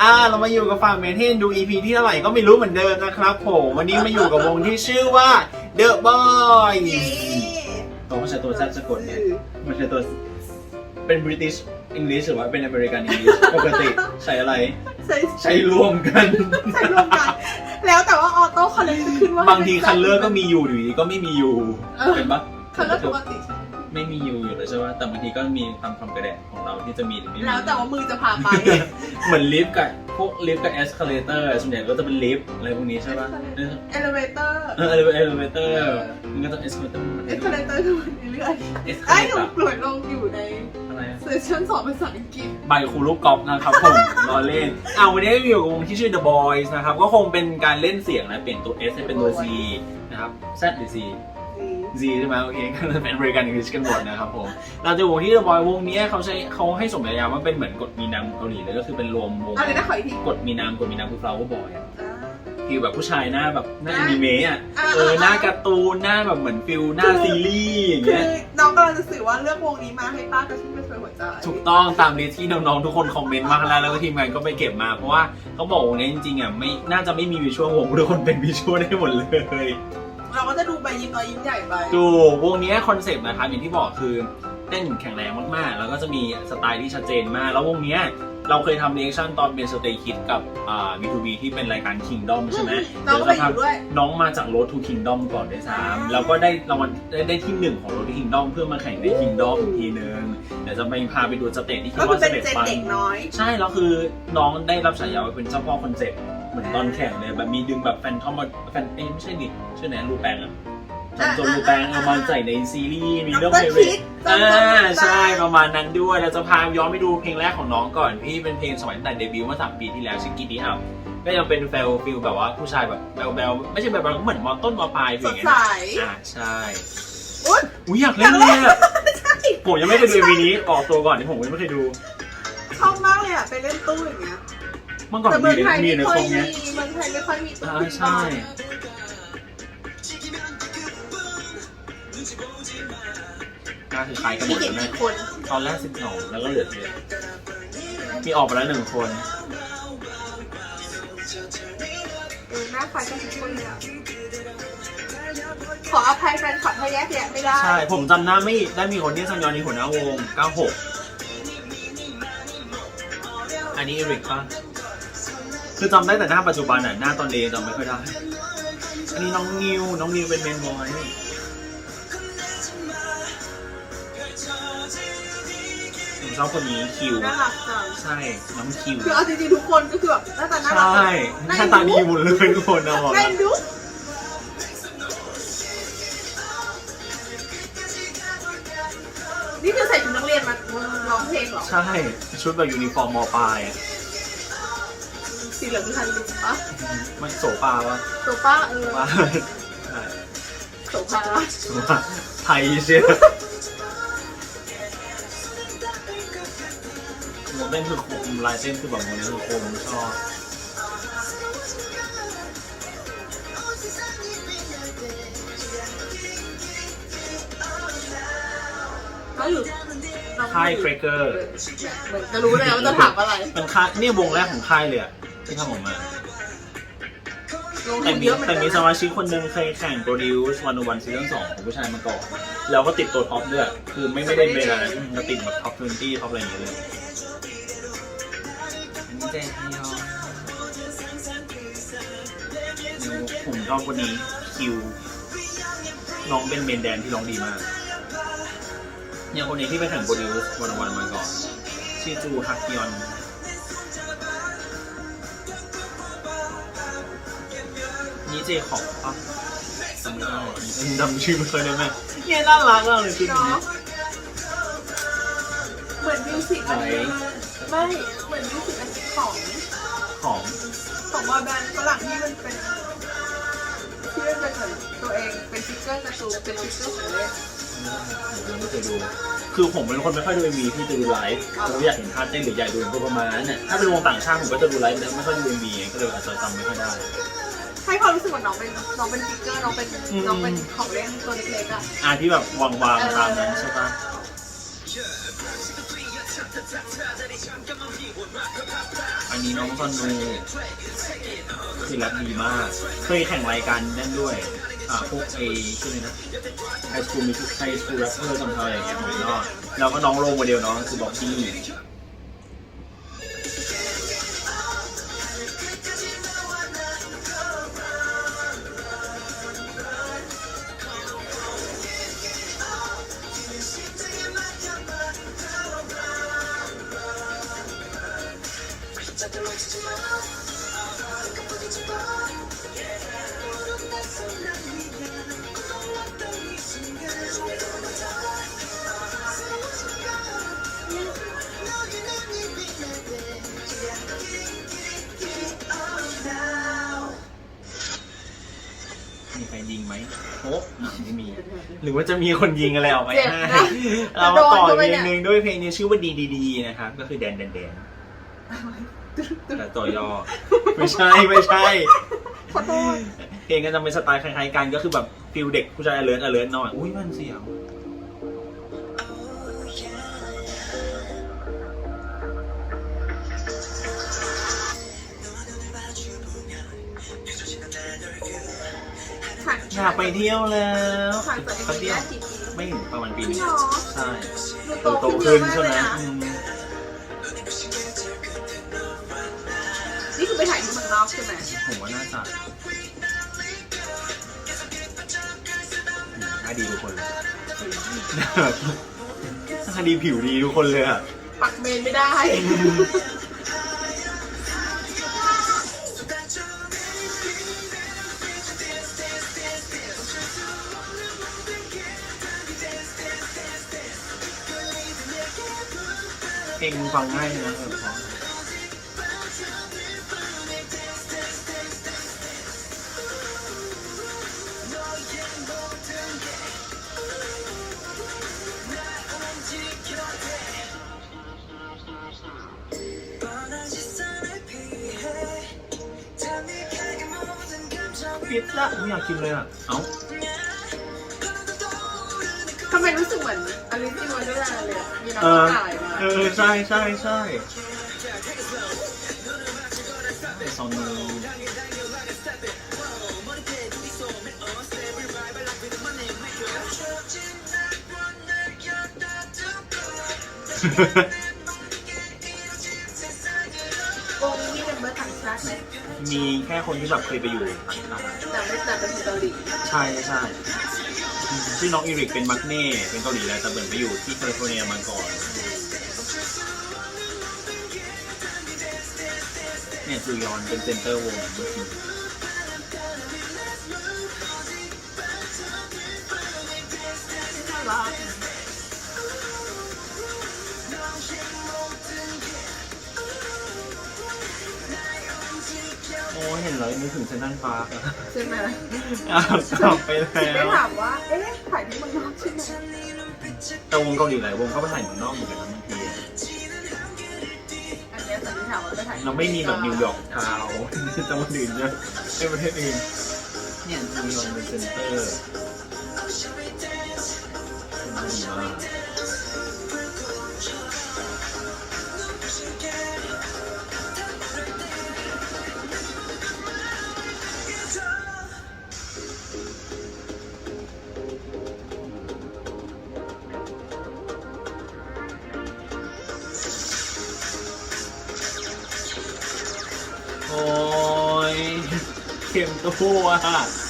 อ่าเรามาอยู่กับฝั่งเมเทนดู EP ที่เท่าไหร่ก็ไม่รู้เหมือนเดิมนะครับผมวันนี้มาอยู่กับวงที่ชื่อว่า The Boys ตัวเขาใช้ตัวแซดสะกดเนี่ยมันใช้ตัวเป็น British English หรือว่าเป็น American English ปกติใช้อะไรใส่ใช้รวมกันใส่รวมกัน แล้วแต่ว่าออโต้คอลเลกจะขึ้นว่าบางทีคันเลอร์ก็มีอยู่อยู่ดีก็ไม่มีอยู่เออเป็นปะคันเลอร์ปกติใช่ ไม่มีอยู่อยู่แล้วใช่ปะแต่บางทีก็มีตามความกระแดะของเราที่จะมีหรือไม่มี แล้วแต่ว่ามือจะพาไป เหมือนลิฟต์กับพวกลิฟต์กับเอสคาเลเตอร์ส่วนใหญ่ก็จะเป็นลิฟต์อะไรพวกนี้ใช่ปะเออเอลิเวเตอร์เออเอลิเวเตอร์มันก็จะเอสคาเลเตอร์เอสคาเลเตอร์คือมันเรื่อยเอสๆคาไอ้เลหนูเตอร์ปล่อยลงอยู่ในอะไรอะเซสชั่นสอนภาษาอังกฤษ ใบครูลูกกอล์ฟนะครับผมล้อเล่นอ่าวันนี้มีอยู่กับวงที่ชื่อ The Boys นะครับ ก็คงเป็นการเล่นเสียงนะ เปลี่ยนตัว S ให้เป็นตัว Z นะครับ Z หรือ Z Z ใช่ไหมโอเคก็จะเป็นบริการอังกฤษกันหมดนะครับผมเราจะวงที่ The Boys วงเนี้ยเขาใช้เขาให้สมญายามว่าเป็นเหมือนกฎมีนามเกาหลีเลยก็คือเป็นรวมวงอะไรนะขออีกทีกฎมีนามกฎมีนามคือ flower boy อะอ่าฟิลแบบผู้ชายหน้าแบบหน้าออะนิเมะอะอะเอออะหน้าการ์ตูนหน้าแบบเหมือนฟิลหน้าซีรีส์อย่างคืเงี้อย น้องกำลังจะสื่อว่าเลือกวงนี้มาให้ป้ากระชุ่มกระชวยหัวใจถูกต้องตามลิสต์ที่น้องๆทุกคนคอมเมนต์มาแล้วแล้วก็ทีมงานก็ไปเก็บมา เพราะว่าเขาบอกวงนี้จริงๆอะไม่น่าจะไม่มีวิชวลวงทุกคนเป็นวิชวลได้หมดเลย เราก็จะดูไปยิ้มน้อยยิ้มใหญ่ไปดูวงนี้คอนเซปต์นะครับอย่างที่บอกคือเต้นแข็งแรงมากๆ แล้วก็จะมีสไตล์ที่ชัดเจนมาก แล้ววงเนี้ยเราเคยทำเรีแอคชั่นตอนเป็นสเตย์คิดกับอ่า B2B ที่เป็นรายการ Kingdom ใช่ไหมน้องก็ไปอยู่ด้วย น้องมาจาก Road to Kingdom ก่อนด้วยอ่าซ้ำแล้วก็ได้รางวัลได้ได้ที่หนึ่งของ Road to Kingdom เพื่อมาแข่งใน Kingdom อีกทีนึงเดี๋ยวจะไปพาไปดูสเตจที่คิดก็คือว่าสเป็นเตจเจนปังเด็กน้อยใช่แล้วคือน้องได้รับฉายาว่าเป็นเจ้าพ่อคอนเซ็ปต์เห มือนตอนแข่งเลยแบบมีดึงแบบแฟนทอมมาแฟนเอ้ยไม่ใช่ดิชื่อไหนรูแปงอะจอมโจรรูแปงเอามาใส่ในซีรีส์มีเรื่อง Dr. เพล Kidd อ่าจอมโจรรูแปงใช่ประมาณนั้นด้วยเราจะพาย้อนไปดูเพลงแรกของน้องก่อนพี่เป็นเพลงสมัยตั้งแต่เดบิวต์เมื่อสามปีที่แล้วชื่อกีดีอัพก็ยังเป็นแฟลฟิลแบบว่าผู้ชายแบบแบลแบลไม่ใช่แบบก็เหมือนมอต้นมอปลายอสย่าดงเงี้ยใสอ่าใช่อุ๊ยอุ้ยอยากเล่นเลยอะผมยังไม่เคยดูวีนี้ออกตัวก่อนที่ผมยังไม่เคยดูชอบมากเลยอะไปเล่นตู้อย่างเงี้ย เมื่อก่อนแต่เมืมีองไทยมีไม่ในค่คออยมมีเนี้ย เมืองไทยไม่ค่อยมีตู้อ่าใช่ก็คือคล้ายกันหมมีดเลกี่ยไหมกี่คนตอนแรกสิบสองแล้วก็เหลือเจ็ดมีออกมาแล้วหนึ่งคน เออหน้าคล้ายกันทุกคนเลยอะขออภัยแฟนคลับถ้าแยกแยะไม่ได้ ใช่ ผมจำหน้าไม่ได้มีคนที่ซังยอนในหัวหน้าวง 96 อันนี้เอริกป่ะ คือจำได้แต่หน้าปัจจุบันอะหน้าตอนเรียนจำไม่ค่อยได้ อันนี้น้องนิว น้องนิวเป็นเมนบอยผมชอบคนนี้คิว น่ารักจังใช่ น้องคิว คือเอาจริงๆทุกคนก็คือแบบหน้าตาน่าใชรัก่หน้าตาดีหมดเลยทุกคนนะบอกแม่แล้วนดุนี่คือใส่ชุดนักเรียนมาร้องเพลงเหรอ ใช่ ชุดแบบยูนิฟอร์มมอปลายอะ สีเหลืองคือทันดูปะมันโสปาวะตัวป้าเออว่าใช่โสภาโสปาไทยเชียวโมเต้นคือคมลายเต้นคือแบบโมนี้คือคมชอบเขาอยู่น้องค่ายเครเกอร์เหมือนจะรู้เลยว่าจะถามอะไรเป็นค่ายเนี่ยวงแรกของค่ายเลยอะ ที่ทำออกมาลงแต่ทุนมีเยอะเหมือนแต่กันมีสมาชิกคนหนึ่งเคยแข่งโปรดิวส์วันวันซีซั่นสองของผู้ชายมาก่อนแล้วก็ติดตัวท็อปด้วย คือไม่ไม่ได้เป็นอะไรอืมก็ติดแบบท็อปทเวนตี้ท็อปอะไรอย่างเงี้ยเลยอันนี้เจนฮยอนผมชอบคนนี้คิวน้องเป็นเมนแดนที่ร้องดีมากเนี่ยคนนี้ที่ไปแข่งโปรดิวส์วันวันมาก่อนชื่อจูฮักยอน นี่เจขอบปะจำไม่ได้จำชื่อไม่เคอยได้ไหมเนี่ยน่ารักมากเลยชุดนี้เนาะเหมือนมิวสิกอันนี้ไม่เหมือนมิวสิกอันนี้ของของของบอยแบนด์ฝรั่งที่มันเป็นที่มันเป็นเหมือนตัวเองเป็นฟิกเกอร์การ์ตูนเป็นฟิกเกอร์ของเล่นผมยังไม่เคยดู คือผมเป็นคนไม่ค่อยดูมีพี่จะดูไลฟ์ผมอยากเห็นท่าเต้นหรืออยากดูก็ประมาณนั้นน่ะถ้าเป็นวงต่างชาติผมก็จะดูไลฟ์นะไม่ค่อยดูมีก็เลยอาจจะจำไม่ค่อยได้ ให้ความรู้สึกเหมือนน้องเป็นน้องเป็นฟิกเกอร์น้องเป็นอืม น้องเป็นของเล่นตัวเล็กๆอะอ่าที่แบบวางวางๆตามนั้นใช่ปะอันนี้น้องซอนนูคือรักดีมาก เคยแข่งรายการนั่นด้วย อ่าพวกไอชื่ออะไรนะไฮสคูลมีไฮสคูลแรปเปอร์จำทำอะไรอย่างเงี้ยของนอกแล้วก็น้องโรโมเดลน้องคือบ็อกกี้ รือว่าจะมีคนยิงอะไรออกไปเจ็บให้นะเรามาต่อโดนเข้าไปเพลเนี่งยหนึ่งด้วยเพลงนี้ชื่อว่าดีดีดีนะครับ ก็คือแดนแดนแดนแต่ตัวยอไม่ใช่ไม่ใช่ ขอโทษเพลงก็จะเป็นสไตล์คล้ายๆกันก็คือแบบฟิลเด็กผู้ชายเลิร์นเลิร์นหน่อย อุ้ยมันเสียว อยากไปเที่ยวแล้วผ่านตัวเองแป๊บเดียวได้กี่ปี ไม่ถึงประมาณปีจหรินึงงเหรอ ใช่ดูดูโตโตขึ้ขึ้นนเยอะใช่มากไหเลมยนะอืมนี่คือไปถ่ายที่เมืองนอกใช่ไหมผมว่าน่าจะอืมน่าดีทุกคนเลยน่าดีผิวดีทุกคนเลยอะปักเมนไม่ได้ ฟังง่ายนะเออเพราะพิซซ่าไม่อยากกินเลยอะ เอ้าทำไมรู้สึกเหมือนอลิซอินวันเดอร์แลนด์เลยอะมีน้องเออถ่ายมา เออใช่ใช่ใช่ซอนนูวงนี้เป็นเบอร์ต่างชาติไหมมีแค่คนที่แบบเคยไปอยู่ต่างชาติแต่ไม่แต่เป็นเกาหลีใช่ใช่ชื่อน้องอีริกเป็นมักเน่เป็นเกาหลีแล้วแต่เหมือนไปอยู่ที่แคลิฟอร์เนียมาก่อน เนี่ยจูยอนเป็นเซนเตอร์วงเมื่อกี้น่ารักโอ้เห็นแล้วนึกถึงเซนทรัลพาร์คอะใช่ไหมอ้าวกลับไปแล้ได้วถามว่า เอ๊ะถ่ายที่เมืองนอกใช่ไหมแต่วงเกาหลีหลายวงเขาไปถ่ายเมืองนอกเหมือนกันนะ เราไม่มีแบบนิวยอร์กทาวน์จังหวัดอื่นเยอะในประเทศอื่นเนี่ยจูยอนเป็นเซนเตอร์ เ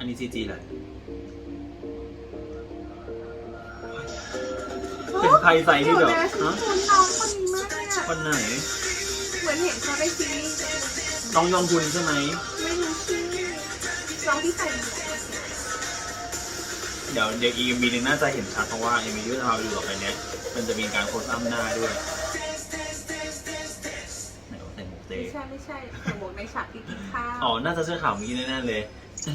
อันนี้ซีจีแหละเป็นใครใส่ที่แบบฮะคนมากเลอนไหน เหมือนเห็นเขาไปซีรีส์น้องยองคุณใช่ไหม ไม่รู้ชื่อน้องที่ใส่เดี๋ยวเดี๋ยวอีมีนึงน่าจะเห็นชัดเพราะว่าเอ็มวีที่เราอยู่ต่อไปเนี้ยมันจะมีการโค้สอัมหน้าด้วยไต่าหมวกเต้ไม่ใช่ไม่ใช่แต่หมวกในฉากที่กินข้าวอ๋อ น่าจะเสื้อข่าวมื่อกี้แน่ๆเลย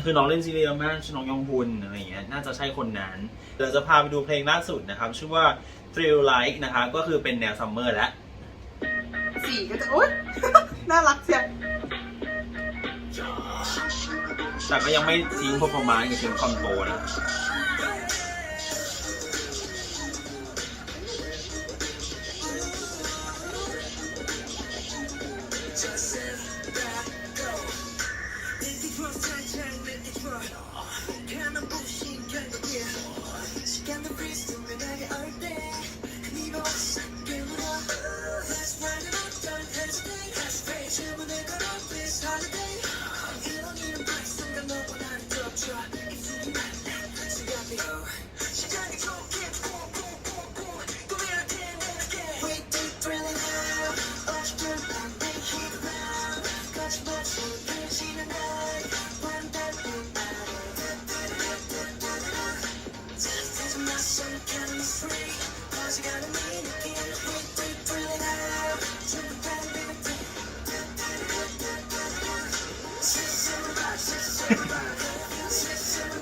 คือน้องเล่นซีรีส์เยอะมากชื่อน้องยองพุนอะไรอย่างเงี้ยน่าจะใช่คนนั้นเดี๋ยวจะพาไปดูเพลงล่าสุดนะครับ ชื่อว่า Thrill Like นะคะก็คือเป็นแนวซัมเมอร์แล้วสีก็จะโอ๊ยน่ารักเชียวแต่ก็ยังไม่ทิ้งพอประมาณกับเชิงคอนโทรนะ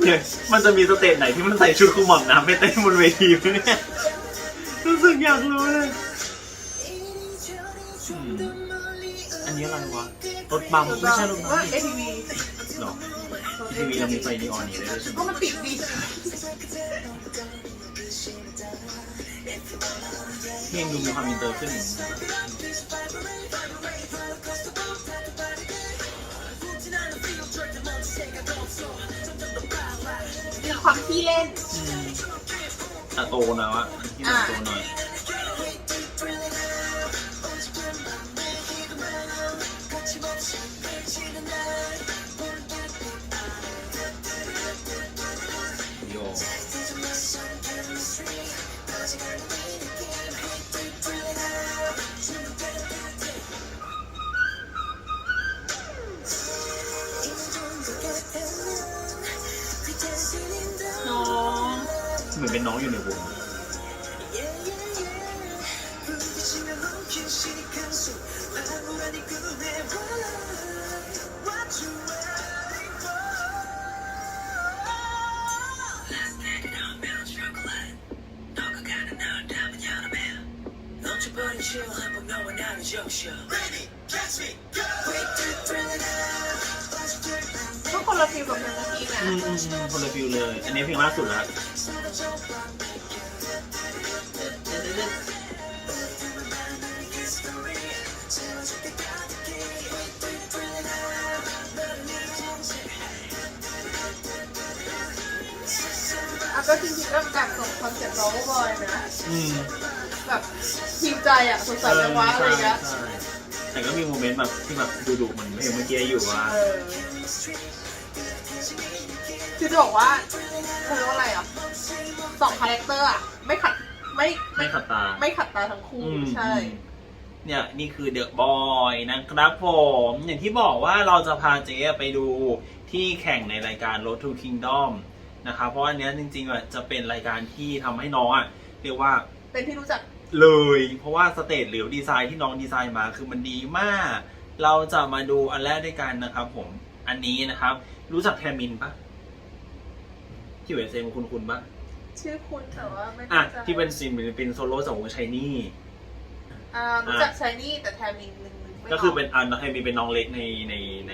เนี่ยมันจะมีสเตจไหนที่มันใส่ชุดคุมหม่อมน้ำไปเต้นบนเวทีไหมเนี่ย รู้สึกอยากรู้เลยอืมอันนี้อะไรวะรถบัมไม่ใช่รถบัว่ามเอทีวีหรอทีวีเรามีไฟนีออนนี้ได้ด้วยใช่ไหมก็มันติดดีเพลงดูมีความอินเตอร์ขึ้นอย่างนี้ ความที่เล่นอะโตนะวะที่มันโตหน่อยโยน้อง เหมือนเป็นน้องอยู่ในวง ก็คนละ ฟิลกับเพลงเมื่อกี้นะอืมอืมอืมคนละฟิลเลย อันนี้เพลงล่าสุดแล้วอะก็จริงๆก็แบบส่งคอนเซ็ปต์โรบอยนะอืมแบบฮิวใจอะสงสัยจังวะอะไรอย่างเงี้ยใช่ใช่แต่ก็มีโมเมนต์แบบที่แบบดุๆเหมือนเพลงเมื่อกี้อยู่ว่า เออ คือจะบอกว่าเขาเรียกว่าอะไรอะสองคาแรคเตอร์อะ ไม่ขัดไม่ไม่ขัดตาไม่ขัดตาทั้งคู่ อืมใช่อืมเนี่ยนี่คือเดอะบอยนะครับผม อย่างที่บอกว่าเราจะพาเจ๊ไปดูที่แข่งในรายการ Road to Kingdom นะครับ เพราะอันเนี้ยจริงๆอะจะเป็นรายการที่ทำให้น้องอะเรียกว่า เป็นที่รู้จัก เลย เพราะว่าสเตจหรือดีไซน์ที่น้องดีไซน์มาคือมันดีมาก เราจะมาดูอันแรกด้วยกันนะครับผม อันนี้นะครับ รู้จักแทมินปะ ที่อยู่ในเซมคุณคุณปะชื่อคุณแต่ว่าไม่อะแใจที่เป็นซิมเป็นโซโล่จากวงชายนี่ อ่ารู้จักชายนี่แต่แทนมินนึงไม่ก็คือเป็นอันน้องไฮมีเป็นน้องเล็กในในใน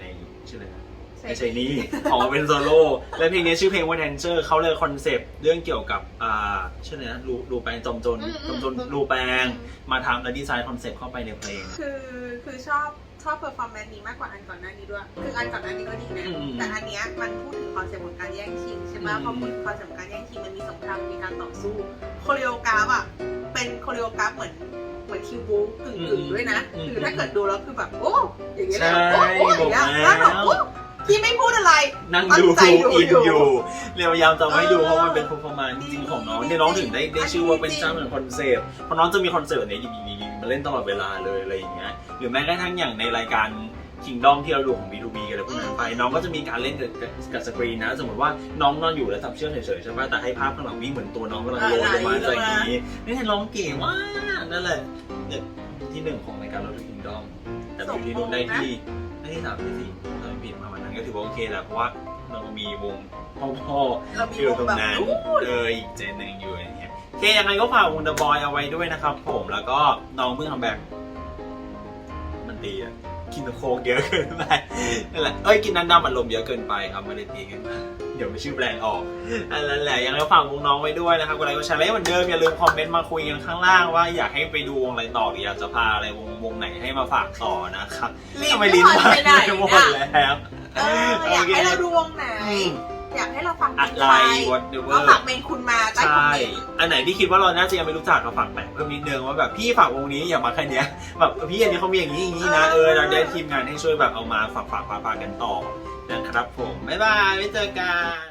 ในชื่ออะไรนะใช่ไม่ใช่นี่อ๋อเป็นโซโล่และเพลงนี้ชื่อเพลงว่าแดนเจอร์เขาเลยคอนเซปต์เรื่องเกี่ยวกับอ่าชื่ออะไรนะรูรูแปลงจอมจนจอมจนรูแปลง มาทำและดีไซน์คอนเซปต์เข้าไปในเพลง คือคือชอบ ชอบเพอร์ฟอร์แมนซ์นี้มากกว่าอันก่อนหน้านี้ด้วย คืออันก่อนหน้านี้ก็ดีนะ อืม แต่อันเนี้ยมันพูดถึงคอนเซ็ปต์ของการแย่งชิงใช่ไหมอืมพอพูดถึงคอนเซ็ปต์ของการแย่งชิงมันมีสงครามมีการต่อสู้โคเรียกราฟอะ เป็นโคเรียกราฟเหมือนเหมือนคิวบูกึ่งอืกึ่งมด้วยนะ อืมคือถ้าเกิดดูแล้วคือแบบโอ้อย่างเงี้ยเลยใช่โอ้โอ้อย่างเงี้ยบอกแล้วแล้วแบบโอ้ที่ไม่พูดอะไร นั่งตั้ดูงใจดูอินอยู่อยู่เรียพยายามจะไม่ดูเออเพราะมันเป็น performance จริงๆของน้องเนี่ยน้องถึงได้ได้ชื่อว่าเป็นเจ้าเหมือนคอนเซปต์เพราะน้องจะมีคอนเสิร์ตในดีดีมา เล่นตลอดเวลาเลยอะไรอย่างเงี้ยหรือแม้กระทั่งอย่างในรายการ Kingdom ที่เราดูของ B2B กันอะไรพวกนั้นไป น้องก็จะมีการเล่นกับกับกับสกรีนนะ สมมติว่าน้องนอนอยู่แล้วจับเชือกเฉยๆใช่ไหมแต่ให้ภาพข้างหลังวิ่งเหมือนตัวน้องกำลังโยนลงมาจากอย่างนี้นี่น้องเก๋มากนั่นแหละเนี่ยที่หนึ่งของรายการเราดู Kingdom แต่อยู่ที่นู่นได้ที่ได้ที่สามที่สี่เราไม่ผิดมาวันนั้นก็ถือว่าโอเคแหละเพราะว่าเรามีวงพ่อพ่อเรามีอยู่วงตรงแบบนั้นนู้นเอออีกเจนหนึ่งอยู่อย่างเงี้ยโอ เคยังไงก็ฝากวง The Boy เอาไว้ด้วยนะครับ ผมแล้วก็น้องเพิ่งทำแบบมันตีอะกินโค้กเยอะเกินไปนั่นแหละเอ้ยกินน้ำดำอัดลมเยอะเกินไปครับไม่ได้ตีกันมาเดี๋ยวไม่ชื่อแบรนด์ออกอันนั้นแหละยังไงก็ฝากวงน้องไว้ด้วยนะครับกดไลค์กดแชร์และเหมือนเดิมอย่าลืมคอมเมนต์มาคุยกันข้างล่างว่าอยากให้ไปดูวงอะไรต่อหรืออยากจะพาอะไรวงวงไหนให้มาฝากต่อนะครับลิ้นทำไมไม่ลิ้นหายไปไหนหมดอะแล้วเอออยากให้เราดูวงไหน อืมอยากให้เราฟังเพลอะงไร ใคร whatever ก็ฝากเพลงคุณมาใต้คอมใช่เมนต์อันไหนที่คิดว่าเราน่าจะยังไม่รู้จักก็ฝากแปะเพิ่มนิดนึงว่าแบบพี่ฝากวงนี้อย่ามาแค่เนี้ยแบบพี่อันนี้เขามีอย่างนี้อย่างนี้นะเออเราได้ทีมงานให้ช่วยแบบเอามาฝากฝากฝากฝากกันต่อนะครับผมบ๊ายบายไว้เจอกัน